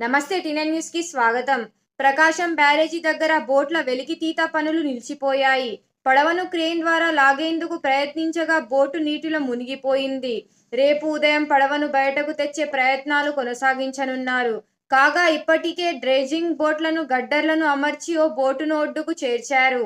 నమస్తే టినెన్ న్యూస్కి స్వాగతం. ప్రకాశం బ్యారేజీ దగ్గర బోట్ల వెలికితీత పనులు నిలిచిపోయాయి. పడవను క్రేన్ ద్వారా లాగేందుకు ప్రయత్నించగా బోటు నీటిలో మునిగిపోయింది. రేపు ఉదయం పడవను బయటకు తెచ్చే ప్రయత్నాలు కొనసాగించనున్నారు. కాగా ఇప్పటికే డ్రెజింగ్ బోట్లను గడ్డర్లను అమర్చి ఓ బోటును ఒడ్డుకు చేర్చారు.